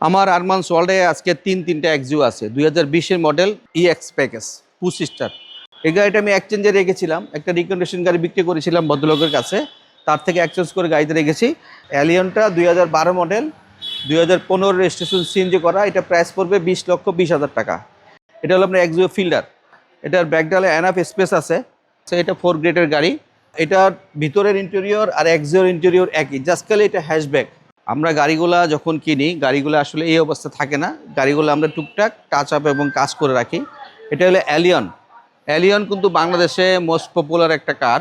আমার আরমান্স ওয়ার্ল্ডে আজকে তিন, তিনটা এক্সিও আছে। দুই হাজার বিশের মডেল ইএক্স প্যাকেজ পঁচিশ স্টার। এই গাড়িটা আমি এক্সচেঞ্জে রেখেছিলাম। একটা রিকন্ডিশন গাড়ি বিক্রি করেছিলাম ভদ্রলোকের কাছে। তার থেকে এক্সচেঞ্জ করে গাড়িতে রেখেছি। অ্যালিয়নটা দুই হাজার বারো মডেল দুই হাজার পনেরো রেজিস্ট্রেশন সিএনজি করা। এটা প্রাইস পড়বে বিশ লক্ষ বিশ হাজার টাকা। এটা হলো আপনার এক্সিও ফিল্ডার। এটার ব্যাকডালে অ্যানাফ স্পেস আছে। এটা ফোর গ্রেডের গাড়ি। এটার ভিতরের ইন্টেরিয়র আর এক্সিওর ইন্টেরিয়র একই। জাস্ট খালি এটা হ্যাশব্যাক আমরা গাড়িগুলা যখন কিনি, গাড়িগুলো আসলে এই অবস্থা থাকে না। গাড়িগুলো আমরা টুকটাক টাচ আপ এবং কাজ করে রাখি। এটা হলো অ্যালিয়ন অ্যালিয়ন কিন্তু বাংলাদেশে মোস্ট পপুলার একটা কার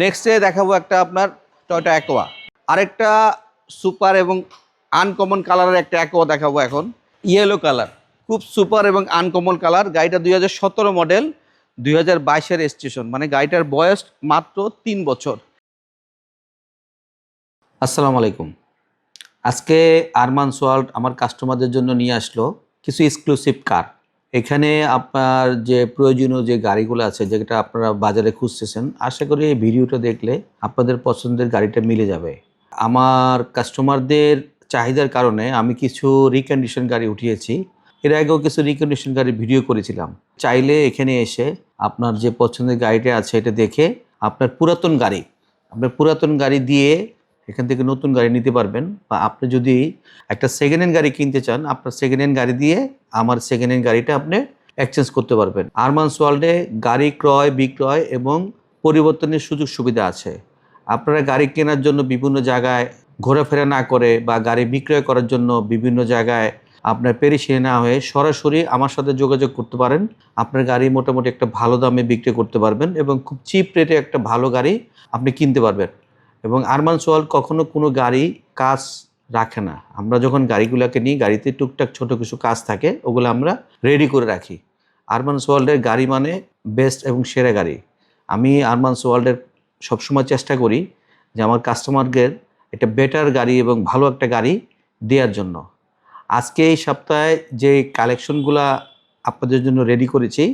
নেক্সটে দেখাবো একটা আপনার টয়টা অ্যাকোয়া আরেকটা সুপার এবং আনকমন কালারের একটা অ্যাকোয়া দেখাবো এখন। ইয়েলো কালার খুব সুপার এবং আনকমন কালার গাড়িটা দুই হাজার সতেরো মডেল দুই হাজার বাইশের স্টেশন মানে গাড়িটার বয়স মাত্র তিন বছর। আসসালামু আলাইকুম। আজকে আরমান ওয়ার্ল্ড আমার কাস্টমারদের জন্য নিয়ে আসলো কিছু এক্সক্লুসিভ কার এখানে আপনার যে প্রয়োজনীয় যে গাড়িগুলো আছে, যেটা আপনারা বাজারে খুঁজতেছেন, আশা করি এই ভিডিওটা দেখলে আপনাদের পছন্দের গাড়িটা মিলে যাবে। আমার কাস্টমারদের চাহিদার কারণে আমি কিছু রিকন্ডিশন গাড়ি উঠিয়েছি। এর আগেও কিছু রিকন্ডিশন গাড়ি ভিডিও করেছিলাম। চাইলে এখানে এসে আপনার যে পছন্দের গাড়িটা আছে, এটা দেখে আপনার পুরাতন গাড়ি, আপনার পুরাতন গাড়ি দিয়ে এখান থেকে নতুন গাড়ি নিতে পারবেন বা আপনি যদি একটা সেকেন্ড হ্যান্ড গাড়ি কিনতে চান, আপনার সেকেন্ড হ্যান্ড গাড়ি দিয়ে আমার সেকেন্ড হ্যান্ড গাড়িটা আপনি এক্সচেঞ্জ করতে পারবেন। আরমান্স ওয়ার্ল্ডে গাড়ি ক্রয়, বিক্রয় এবং পরিবর্তনের সুযোগ সুবিধা আছে। আপনারা গাড়ি কেনার জন্য বিভিন্ন জায়গায় ঘোরাফেরা না করে বা গাড়ি বিক্রয় করার জন্য বিভিন্ন জায়গায় আপনার পেরিসিয়ে না হয়ে সরাসরি আমার সাথে যোগাযোগ করতে পারেন। আপনার গাড়ি মোটামুটি একটা ভালো দামে বিক্রি করতে পারবেন এবং খুব চিপ রেটে একটা ভালো গাড়ি আপনি কিনতে পারবেন। এবং আরমান সোয়াল কখনো কোনো গাড়ি কাজ রাখে না। আমরা যখন গাড়িগুলোকে নিই, গাড়িতে টুকটাক ছোট কিছু কাজ থাকে, ওগুলো আমরা রেডি করে রাখি। আরমান সোয়াল্ডের গাড়ি মানে বেস্ট এবং সেরা গাড়ি। আমি আরমান সোয়াল্ডের সবসময় চেষ্টা করি যে আমার কাস্টমারদের একটা বেটার গাড়ি এবং ভালো একটা গাড়ি দেওয়ার জন্য। আজকে এই সপ্তাহে যে কালেকশনগুলো আপনাদের জন্য রেডি করেছি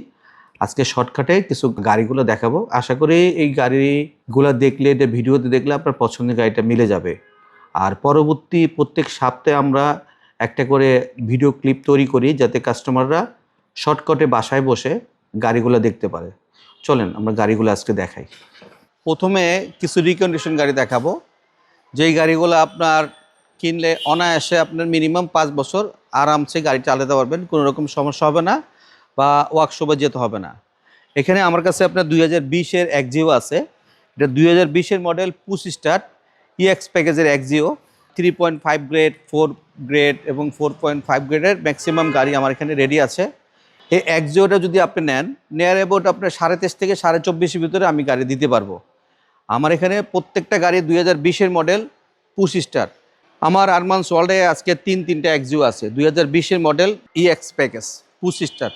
আজকে শর্টকাটে কিছু গাড়িগুলো দেখাবো। আশা করি এই গাড়িগুলো দেখলে এটা ভিডিওতে দেখলে আপনার পছন্দের গাড়িটা মিলে যাবে। আর পরবর্তী প্রত্যেক সপ্তাহে আমরা একটা করে ভিডিও ক্লিপ তৈরি করি, যাতে কাস্টমাররা শর্টকাটে বাসায় বসে গাড়িগুলো দেখতে পারে। চলেন, আমরা গাড়িগুলো আজকে দেখাই। প্রথমে কিছু রিকন্ডিশন গাড়ি দেখাবো। যেই গাড়িগুলো আপনার কিনলে অনায়াসে আপনার মিনিমাম পাঁচ বছর আরামসে গাড়ি চালাতে পারবেন, কোনো রকম সমস্যা হবে না। বা ওয়ার্কশপে যেতে হবে না। এখানে আমার কাছে আপনার দুই হাজার বিশের একজিও আছে। এটা দুই হাজার বিশের মডেল পুশ স্টার ইএক্স প্যাকেজের Axio three point five grade four grade এবং ফোর পয়েন্ট ফাইভ গ্রেডের ম্যাক্সিমাম গাড়ি আমার এখানে রেডি আছে। এই একজিওটা যদি আপনি নেন, নেয়ার অ্যাবাউট আপনার সাড়ে তেইশ থেকে সাড়ে চব্বিশের ভিতরে আমি গাড়ি দিতে পারব। আমার এখানে প্রত্যেকটা গাড়ি দুই হাজার বিশের মডেল পুশ স্টার আমার আরমান্স ওয়ার্ল্ডে আজকে তিন তিনটা এক্সিও আছে। দুই হাজার বিশের model EX package push start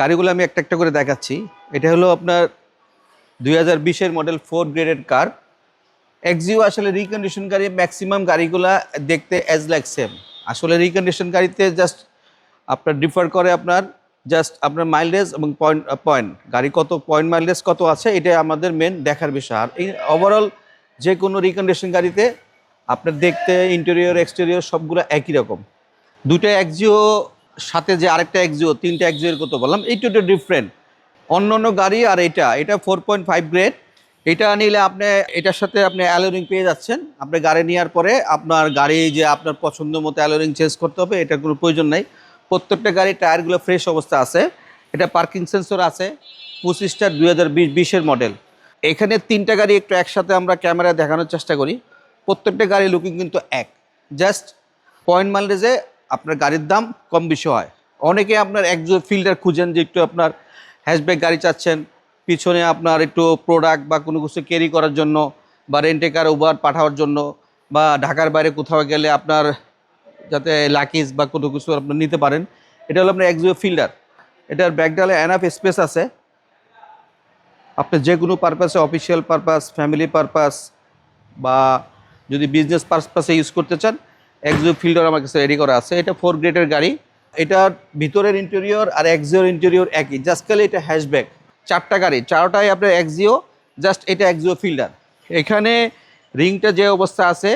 গাড়িগুলো আমি একটা একটা করে দেখাচ্ছি। এটা হলো আপনার দুই হাজার বিশের model four graded car Axio আসলে রিকন্ডিশন গাড়ি ম্যাক্সিমাম গাড়িগুলা দেখতে অ্যাজ লাইক সেম আসলে রিকন্ডিশন গাড়িতে জাস্ট আপনার ডিফার করে আপনার জাস্ট আপনার মাইলেজ এবং পয়েন্ট পয়েন্ট গাড়ি কত পয়েন্ট মাইলেজ কত আছে, এটা আমাদের মেন দেখার বিষয়। আর ওভারঅল যে কোনো রিকন্ডিশন গাড়িতে আপনার দেখতে ইন্টেরিয়র এক্সটেরিয়র সবগুলো একই রকম। দুটো এক্সিও সাথে যে আরেকটা এক্সিও তিনটা এক্সিওর কত বললাম, এই দুটো ডিফারেন্ট অন্য অন্য গাড়ি আর এটা এটা ফোর পয়েন্ট ফাইভ গ্রেড এটা নিলে আপনি, এটার সাথে আপনি অ্যালোরিং পেয়ে যাচ্ছেন। আপনি গাড়ি নেওয়ার পরে আপনার গাড়ি যে আপনার পছন্দ মতো অ্যালোরিং চেঞ্জ করতে হবে, এটার কোনো প্রয়োজন নেই। প্রত্যেকটা গাড়ির টায়ারগুলো ফ্রেশ অবস্থা আছে। এটা পার্কিং সেন্সর আছে পঁচিশটার দুই হাজার বিশ, বিশের মডেল এখানে তিনটা গাড়ি একটু একসাথে আমরা ক্যামেরায় দেখানোর চেষ্টা করি। প্রত্যেকটা গাড়ি লুকিং কিন্তু এক। জাস্ট পয়েন্ট মাইলেজে আপনার গাড়ির দাম কম বেশি হয়। অনেকে আপনার একজন ফিল্টার খুঁজেন যে একটু আপনার হ্যাশব্যাক গাড়ি চাচ্ছেন, পিছনে আপনার একটু প্রোডাক্ট বা কোনো কিছু ক্যারি করার জন্য বা রেন্টে কার উবার পাঠানোর জন্য বা ঢাকার বাইরে কোথাও গেলে আপনার যাতে লাকিজ বা কোনো কিছু আপনার নিতে পারেন, এটা হলো আপনার একজিও ফিল্ডার এটার ব্যাকডালে এনাফ স্পেস আছে। আপনি যে কোনো পারপাসে অফিসিয়াল পারপাস ফ্যামিলি পারপাস বা যদি বিজনেস পারপাসে ইউজ করতে চান এক্সিও ফিল্টার আমার কাছে রেডি করা আছে। এটা ফোর গ্রেডের গাড়ি। এটার ভিতরের ইন্টেরিয়র আর এক্সিওর ইন্টেরিয়র একই। জাস্ট খালি এটা হ্যাশব্যাক চারটা গাড়ি। চারটাই আপনার এক্সিও জাস্ট এটা এক্সিও ফিল্টার এখানে রিংটা যে অবস্থা আছে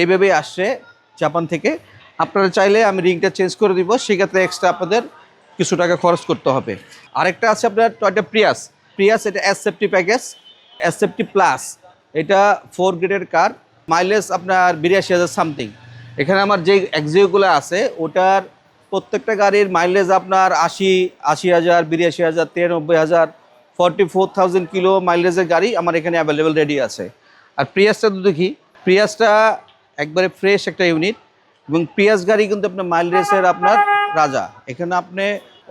এইভাবেই আসছে জাপান থেকে। আপনারা চাইলে আমি রিংটা চেঞ্জ করে দিব। সেক্ষেত্রে এক্সট্রা আপনাদের কিছু টাকা খরচ করতে হবে। আরেকটা আছে আপনার টয়টা প্রিয়াস প্রিয়াস এটা S safety package S safety plus এটা ফোর গ্রেডের কার মাইলেজ আপনার বিরাশি হাজার সামথিং এখানে আমার যে এক্সিওগুলো আছে, ওটার প্রত্যেকটা গাড়ির মাইলেজ আপনার আশি আশি হাজার, বিরাশি হাজার, তিরানব্বই হাজার ফর্টি ফোর থাউজেন্ড কিলো মাইলেজের গাড়ি আমার এখানে অ্যাভেলেবেল রেডি আছে। আর প্রিয়াসটা তো দেখি প্রিয়াসটা একবারে ফ্রেশ একটা ইউনিট এবং প্রিয়াস গাড়ি কিন্তু আপনার মাইলেজের আপনার রাজা। এখানে আপনি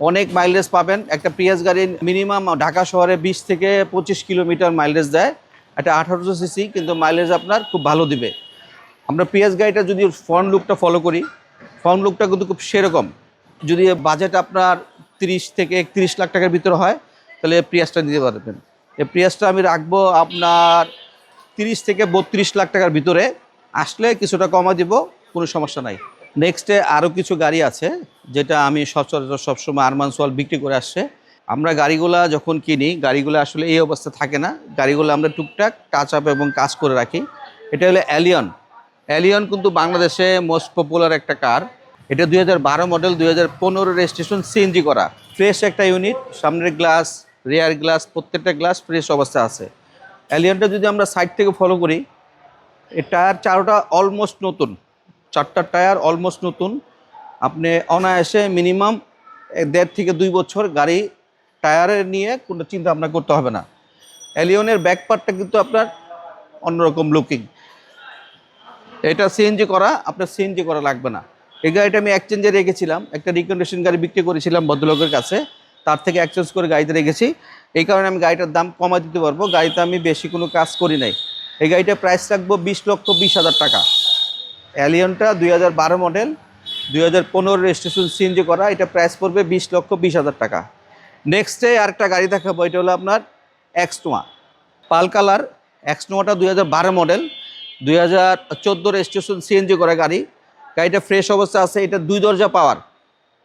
অনেক মাইলেজ পাবেন। একটা প্রিয়াস গাড়ি মিনিমাম ঢাকা শহরে বিশ থেকে পঁচিশ কিলোমিটার মাইলেজ দেয়। এটা আঠারোশো সিসি কিন্তু মাইলেজ আপনার খুব ভালো দিবে। আমরা পিএস গাড়িটা যদি ফ্রন্ট লুকটা ফলো করি ফ্রন্ট লুকটা কিন্তু খুব সেরকম। যদি বাজেট আপনার তিরিশ থেকে একত্রিশ লাখ টাকার ভিতরে হয়, তাহলে প্রিয়াসটা নিতে পারবেন। এই প্রিয়াসটা আমি রাখব আপনার তিরিশ থেকে বত্রিশ লাখ টাকার ভিতরে। আসলে কিছুটা কমা দিব, কোনো সমস্যা নাই। নেক্সটে আরও কিছু গাড়ি আছে, যেটা আমি সচরাচর সবসময় আরমান সোয়াল বিক্রি করে আসছে। আমরা গাড়িগুলা যখন কিনি, গাড়িগুলো আসলে এই অবস্থা থাকে না। গাড়িগুলো আমরা টুকটাক টাচ আপ এবং কাজ করে রাখি। এটা হলো অ্যালিয়ন অ্যালিয়ন কিন্তু বাংলাদেশে মোস্ট পপুলার একটা কার এটা দুই হাজার বারো মডেল দুই হাজার পনেরো রেজিস্ট্রেশন সিএনজি করা। ফ্রেশ একটা ইউনিট সামনের গ্লাস রেয়ার গ্লাস প্রত্যেকটা গ্লাস ফ্রেশ অবস্থা আছে। অ্যালিয়নটা যদি আমরা সাইড থেকে ফলো করি এই টায়ার চারোটা অলমোস্ট নতুন। চারটা টায়ার অলমোস্ট নতুন। আপনি অনায়াসে মিনিমাম দেড় থেকে দুই বছর গাড়ি টায়ারে নিয়ে কোনো চিন্তা ভাবনা করতে হবে না। অ্যালিয়নের ব্যাক পার্টটা কিন্তু আপনার অন্যরকম লুকিং এটা সিএনজি করা, আপনার সিএনজি করা লাগবে না। এই গাড়িটা আমি এক্সচেঞ্জে রেখেছিলাম, একটা রিকন্ডিশন গাড়ি বিক্রি করেছিলাম ভদ্রলোকের কাছে, তার থেকে এক্সচেঞ্জ করে গাড়িতে রেখেছি। এই কারণে আমি গাড়িটার দাম কমা দিতে পারব, গাড়িতে আমি বেশি কোনো কাজ করি নাই। এই গাড়িটার প্রাইস রাখব বিশ লক্ষ বিশ হাজার টাকা। অ্যালিয়নটা দুই হাজার বারো মডেল দুই হাজার পনেরো রেজিস্ট্রেশন সিএনজি করা, এটা প্রাইস পড়বে বিশ লক্ষ বিশ হাজার টাকা। নেক্সটে আরেকটা গাড়ি দেখাবো, এটা হলো আপনার এক্সটোয়া পাল কালার এক্সনোয়াটা দুই হাজার বারো মডেল দুই হাজার চোদ্দ রেজিস্ট্রেশন সিএনজি করা গাড়ি। গাড়িটা ফ্রেশ অবস্থা আছে, এটা দুই দরজা পাওয়ার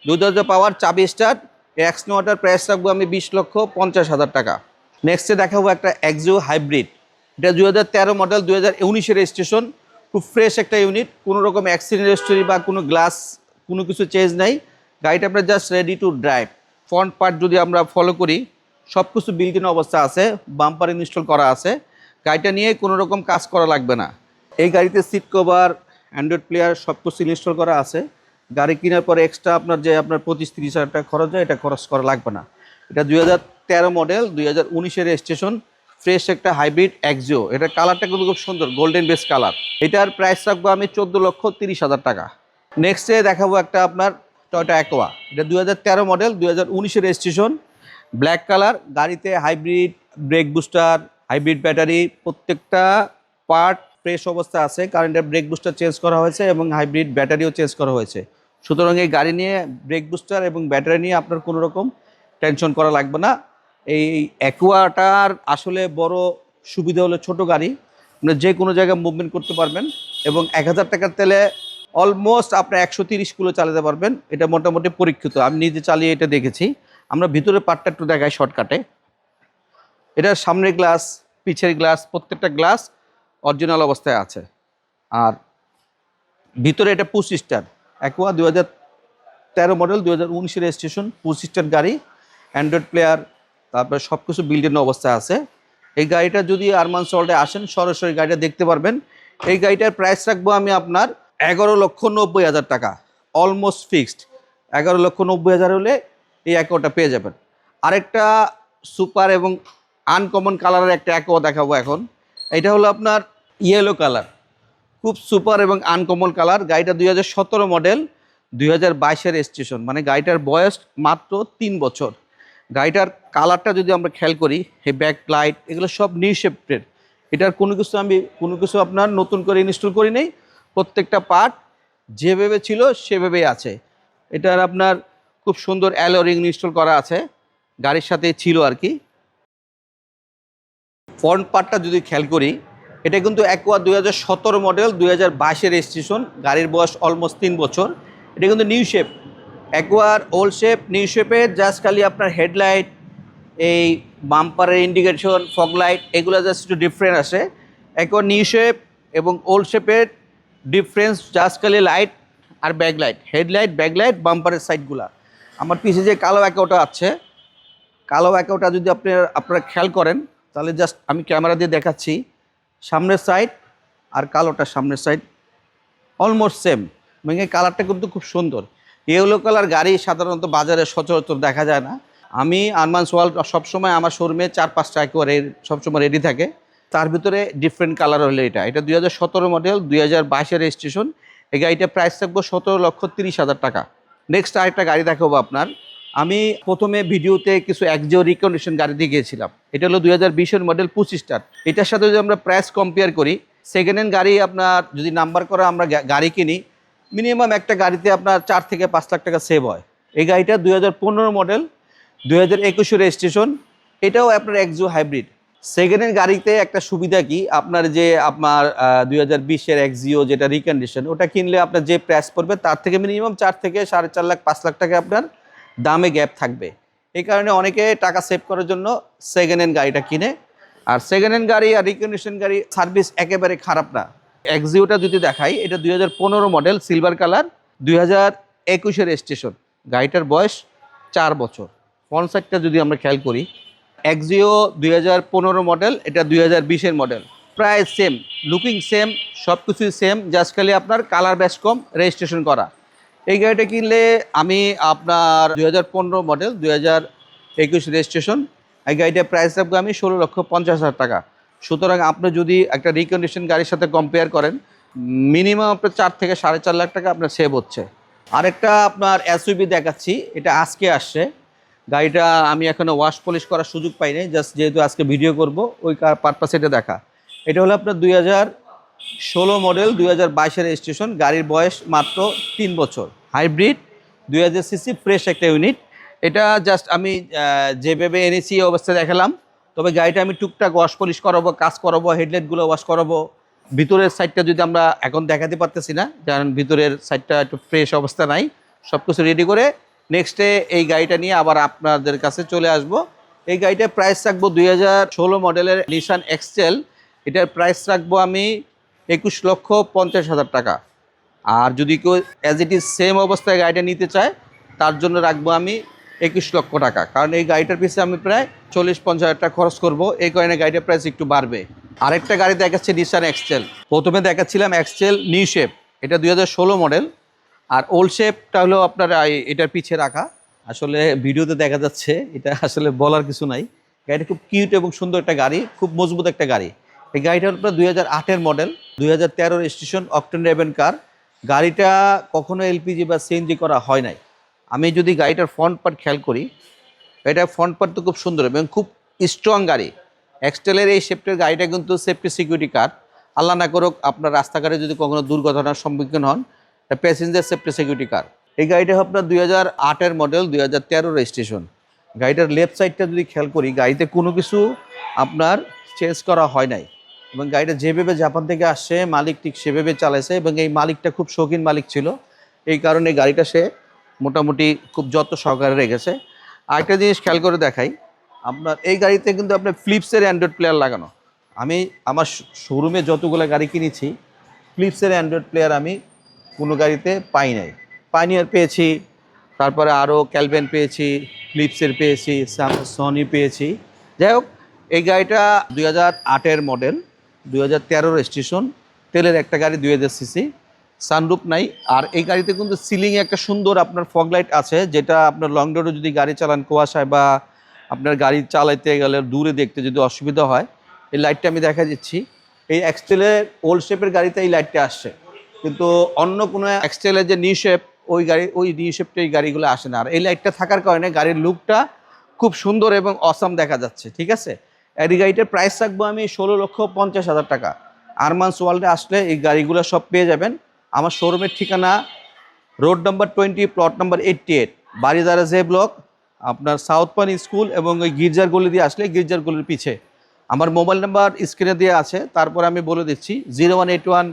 দুই দরজা পাওয়ার চাবি স্টার এক্সনোয়াটার প্রাইস রাখব আমি বিশ লক্ষ পঞ্চাশ হাজার টাকা। নেক্সটে দেখাবো একটা এক্সিও হাইব্রিড এটা দুই হাজার তেরো মডেল দুই হাজার উনিশের রেজিস্ট্রেশন খুব ফ্রেশ একটা ইউনিট কোনো রকম অ্যাক্সিডেন্ট হিস্টোরি বা কোনো গ্লাস কোনো কিছু চেঞ্জ নাই। গাড়িটা আপনার just ready to drive front part যদি আমরা ফলো করি সব কিছু ইন অবস্থা আছে বাম্পার ইনস্টল করা আছে। গাড়িটা নিয়ে কোনো রকম কাজ করা লাগবে না। এই গাড়িতে সিট কভার অ্যান্ড্রয়েড প্লেয়ার সব কিছু ইনস্টল করা আছে। গাড়ি কেনার পরে এক্সট্রা আপনার যে আপনার পঁচিশ তিরিশ হাজার টাকা খরচ হয়, এটা খরচ করা লাগবে না। এটা দুই হাজার তেরো মডেল দুই হাজার উনিশের রেজিস্ট্রেশন ফ্রেশ একটা হাইব্রিড এক্সিও এটার কালারটা কিন্তু খুব সুন্দর গোল্ডেন বেস কালার এটার প্রাইস রাখব আমি চোদ্দ লক্ষ তিরিশ হাজার টাকা। নেক্সটে দেখাবো একটা আপনার টয়টা অ্যাকোয়া এটা দুই হাজার তেরো মডেল দুই হাজার উনিশের রেজিস্ট্রেশন ব্ল্যাক কালার গাড়িতে hybrid brake booster hybrid battery প্রত্যেকটা পার্ট ফ্রেশ অবস্থা আছে এটা ব্রেক বুস্টার চেঞ্জ করা হয়েছে এবং হাইব্রিড ব্যাটারিও চেঞ্জ করা হয়েছে। সুতরাং এই গাড়ি নিয়ে ব্রেক বুস্টার এবং ব্যাটারি নিয়ে আপনার কোনো রকম টেনশন করা লাগবে না। এই অ্যাকুয়াটার আসলে বড় সুবিধা হলো ছোট গাড়ি, আপনি যে কোনো জায়গায় মুভমেন্ট করতে পারবেন এবং এক হাজার টাকার তেলে অলমোস্ট আপনি একশো তিরিশ কিলো চালাতে পারবেন। এটা মোটামুটি পরীক্ষিত, আমি নিজে চালিয়ে এটা দেখেছি। আমরা ভিতরে পার্টটা একটু দেখাই শর্টকাটে এটার সামনের গ্লাস পিছের গ্লাস প্রত্যেকটা গ্লাস অরিজিনাল অবস্থায় আছে। আর ভিতরে এটা পুশ স্টার অ্যাকোয়া দু হাজার তেরো মডেল দু হাজার উনিশের রেজিস্ট্রেশন গাড়ি অ্যান্ড্রয়েড প্লেয়ার তারপরে সব কিছু বিল্ডিং অবস্থায় আছে। এই গাড়িটা যদি আরমান সল্টে আসেন, সরাসরি গাড়িটা দেখতে পারবেন। এই গাড়িটার প্রাইস রাখব আমি আপনার এগারো লক্ষ নব্বই হাজার টাকা। অলমোস্ট ফিক্সড এগারো লক্ষ নব্বই হাজার হলে এই অ্যাকোয়াটা পেয়ে যাবেন। আরেকটা সুপার এবং আনকমন কালারের একটা অ্যাকোয়া দেখাবো এখন। এটা হলো আপনার ইয়েলো কালার খুব সুপার এবং আনকমন কালার গাড়িটা দুই হাজার সতেরো মডেল দুই হাজার বাইশের স্টেশন মানে গাড়িটার বয়স মাত্র তিন বছর। গাড়িটার কালারটা যদি আমরা খেয়াল করি, এই ব্যাক লাইট এগুলো সব নিউ শেপটেড এটার কোনো কিছু আমি, কোনো কিছু আপনার নতুন করে ইনস্টল করি নেই। প্রত্যেকটা পার্ট যেভাবে ছিল, সেভাবেই আছে। এটার আপনার খুব সুন্দর অ্যালোরিং ইনস্টল করা আছে। গাড়ির সাথে ছিল আর কি। ফ্রন্ট পার্টটা যদি খেয়াল করি, এটা কিন্তু অ্যাকোয়া দুই হাজার সতেরো মডেল দুই হাজার বাইশের রেজিস্ট্রেশন গাড়ির বয়স অলমোস্ট তিন বছর। এটা কিন্তু নিউ শেপ অ্যাকোয়ার ওল্ড শেপ নিউ শেপের জাস্ট খালি আপনার হেডলাইট এই বাম্পারের ইন্ডিকেশন ফগ লাইট এগুলো জাস্ট একটু ডিফারেন্ট আসে। অ্যাকোয়ার নিউ শেপ এবং ওল্ড শেপের ডিফারেন্স জাস্ট খালি লাইট আর ব্যাকলাইট হেডলাইট ব্যাকলাইট বাম্পারের সাইডগুলা আমার পিছে যে কালো অ্যাকোটা আছে, কালো অ্যাকোটা যদি আপনি আপনারা খেয়াল করেন তাহলে জাস্ট আমি ক্যামেরা দিয়ে দেখাচ্ছি, সামনের সাইড আর কালোটা সামনের সাইড অলমোস্ট সেম এই কালারটা কিন্তু খুব সুন্দর। ইয়েলো কালার গাড়ি সাধারণত বাজারে সচরাচর দেখা যায় না। আমি আরমান সোয়াল সবসময় আমার শোরুমে চার পাঁচটা একেবারে সবসময় রেডি থাকে। তার ভিতরে ডিফারেন্ট কালার হলো এটা। এটা দুই হাজার সতেরো মডেল দুই হাজার বাইশের রেজিস্ট্রেশন এই গাড়িটা প্রাইস থাকব সতেরো লক্ষ তিরিশ হাজার টাকা। নেক্সট আরেকটা গাড়ি দেখাবো আপনার। আমি প্রথমে ভিডিওতে কিছু একজিও রিকন্ডিশন গাড়ি দিয়ে গিয়েছিলাম এটা হলো দুই হাজার বিশের মডেল পঁচিশটার এটার সাথে যদি আমরা প্রাইস কম্পেয়ার করি সেকেন্ড হ্যান্ড গাড়ি আপনার যদি নাম্বার করা আমরা গাড়ি কিনি মিনিমাম একটা গাড়িতে আপনার চার থেকে পাঁচ লাখ টাকা সেভ হয়। এই গাড়িটা দুই হাজার পনেরো মডেল দুই হাজার একুশে রেজিস্ট্রেশন এটাও আপনার একজো হাইব্রিড সেকেন্ড হ্যান্ড গাড়িতে একটা সুবিধা কি? আপনার যে আপনার দুই হাজার বিশের এক্সিও যেটা রিকন্ডিশন ওটা কিনলে আপনার যে প্রাইস পড়বে, তার থেকে মিনিমাম চার থেকে সাড়ে চার লাখ, পাঁচ লাখ টাকা আপনার দামে গ্যাপ থাকবে। এই কারণে অনেকে টাকা সেভ করার জন্য সেকেন্ড হ্যান্ড গাড়িটা কিনে। আর সেকেন্ড হ্যান্ড গাড়ি আর রিকন্ডিশন গাড়ি সার্ভিস একেবারে খারাপ না। এক্সিওটা যদি দেখাই, এটা দুই হাজার পনেরো মডেল সিলভার কালার দুই হাজার একুশের স্টেশন গাড়িটার বয়স চার বছর। সাইডটা যদি আমরা খেয়াল করি এক্সিও দুই হাজার পনেরো মডেল এটা দুই হাজার মডেল প্রায় সেম লুকিং সেম সব কিছুই সেম জাস্ট খালি আপনার কালার ব্যাস কম রেজিস্ট্রেশন করা। এই গাড়িটা কিনলে আমি আপনার দুই হাজার পনেরো মডেল দুই হাজার একুশ রেজিস্ট্রেশন এই গাড়িটার প্রাইস রাখব আমি ষোলো লক্ষ পঞ্চাশ হাজার টাকা। সুতরাং আপনি যদি একটা রিকন্ডিশন গাড়ির সাথে কম্পেয়ার করেন মিনিমাম আপনার চার থেকে সাড়ে চার লাখ টাকা আপনার সেভ হচ্ছে। আরেকটা আপনার এসইবি দেখাচ্ছি, এটা আজকে আসছে। গাড়িটা আমি এখনও ওয়াশ পলিশ করার সুযোগ পাইনি জাস্ট যেহেতু আজকে ভিডিও করব, ওই পারপাসে এটা দেখা। এটা হলো আপনার দুই হাজার ষোলো মডেল দুই হাজার বাইশের রেজিস্ট্রেশন গাড়ির বয়স মাত্র তিন বছর। হাইব্রিড দুই হাজার সিসি ফ্রেশ একটা ইউনিট এটা জাস্ট আমি যেভাবে এনেছি অবস্থায় দেখালাম, তবে গাড়িটা আমি টুকটাক ওয়াশ পলিশ করাবো, কাজ করাবো হেডলাইটগুলো ওয়াশ করাবো। ভিতরের সাইডটা যদি আমরা এখন দেখাতে পারতেছি না, কারণ ভিতরের সাইডটা একটু ফ্রেশ অবস্থা নাই সব কিছু রেডি করে নেক্সটে এই গাড়িটা নিয়ে আবার আপনাদের কাছে চলে আসব। এই গাড়িটার প্রাইস রাখব দুই হাজার ষোলো মডেলের নিশান এক্সেল এটার প্রাইস রাখব আমি একুশ লক্ষ পঞ্চাশ হাজার টাকা। আর যদি কেউ অ্যাজ ইট ইজ সেম অবস্থায় গাড়িটা নিতে চায়, তার জন্য রাখব আমি একুশ লক্ষ টাকা। কারণ এই গাড়িটার পিছনে আমি প্রায় চল্লিশ পঞ্চাশ হাজার টাকা খরচ করব। এই কারণে গাড়িটার প্রাইস একটু বাড়বে। আরেকটা গাড়ি দেখাচ্ছে নিশান এক্সেল প্রথমে দেখাচ্ছিলাম এক্সেল নিউ শেপ এটা দুই হাজার ষোলো মডেল আর ওল্ড শেপটা হলো আপনার এটার পিছে রাখা। আসলে ভিডিওতে দেখা যাচ্ছে, এটা আসলে বলার কিছু নাই। গাড়িটা খুব কিউট এবং সুন্দর একটা গাড়ি, খুব মজবুত একটা গাড়ি। এই গাড়িটা আপনার দুই হাজার আটের মডেল, দুই হাজার তেরোর স্টেশন অক্টেন রেভেন কার গাড়িটা কখনো এলপিজি বা সিএনজি করা হয় নাই। আমি যদি গাড়িটার ফ্রন্ট পার্ট খেয়াল করি, এটা ফ্রন্ট পার্ট তো খুব সুন্দর এবং খুব স্ট্রং গাড়ি। এক্সটেলের এই শেপটের গাড়িটা কিন্তু সেফটি সিকিউরিটি কার আল্লাহ না করুক, আপনার রাস্তাঘাটে যদি কখনো দুর্ঘটনার সম্মুখীন হন প্যাসেঞ্জার সেফটি সিকিউরিটি কার এই গাড়িটা আপনার দুই হাজার আটের মডেল, দুই হাজার তেরো রেজিস্ট্রেশন গাড়িটার লেফট সাইডটা যদি খেয়াল করি, গাড়িতে কোনো কিছু আপনার চেঞ্জ করা হয় নাই। এবং গাড়িটা যেভাবে জাপান থেকে আসছে, মালিক ঠিক সেভাবে চালাইছে এবং এই মালিকটা খুব শৌখিন মালিক ছিল। এই কারণে গাড়িটা সে মোটামুটি খুব যত্ন সহকারে রেখেছে। আরেকটা জিনিস খেয়াল করে দেখাই, আপনার এই গাড়িতে কিন্তু আপনার ফ্লিপসের অ্যান্ড্রয়েড প্লেয়ার লাগানো। আমি আমার শোরুমে যতগুলো গাড়ি কিনেছি ফ্লিপসের অ্যান্ড্রয়েড প্লেয়ার আমি কোনো গাড়িতে পাই নাই। পাইনিয়ার পেয়েছি, তারপরে আরও ক্যালভেন পেয়েছি ফ্লিপসের পেয়েছি সনি পেয়েছি। যাই হোক, এই গাড়িটা দুই হাজার মডেল দুই হাজার তেরোর স্টেশন তেলের একটা গাড়ি দুই হাজার সিসি সানরুপ নাই। আর এই গাড়িতে কিন্তু সিলিংয়ে একটা সুন্দর আপনার ফগ লাইট আছে, যেটা আপনার লং রোডে যদি গাড়ি চালান কুয়াশায় বা আপনার গাড়ি চালাইতে গেলে দূরে দেখতে যদি অসুবিধা হয়, এই লাইটটা আমি দেখা দিচ্ছি। এই এক্সটেলের ওল্ড শেপের গাড়িতে এই লাইটটা আসছে। কিন্তু অন্য কোনো এক্সটেলের যে নিউ শেপ ওই গাড়ি, ওই নিউ শেপটা এই গাড়িগুলো আসে না। আর এই লাইটটা থাকার কারণে গাড়ির লুকটা খুব সুন্দর এবং অসাম দেখা যাচ্ছে, ঠিক আছে? এই গাড়িটার প্রাইস রাখব আমি ষোলো লক্ষ পঞ্চাশ হাজার টাকা। আরমান্স ওয়ার্ল্ডে আসলে এই গাড়িগুলো সব পেয়ে যাবেন। আমার শোরুমের ঠিকানা road number twenty plot number eighty eight Baridhara J block আপনার সাউথ পান স্কুল এবং ওই গির্জার গলি দিয়ে আসলে গির্জার গলির পিছে। আমার মোবাইল নাম্বার স্ক্রিনে দিয়ে আছে, তারপর আমি বলে দিচ্ছি zero one eight one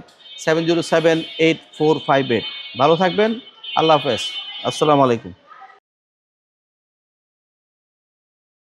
seven zero seven eight four five eight ভালো থাকবেন, আল্লাহ হাফেজ, আসসালামু আলাইকুম।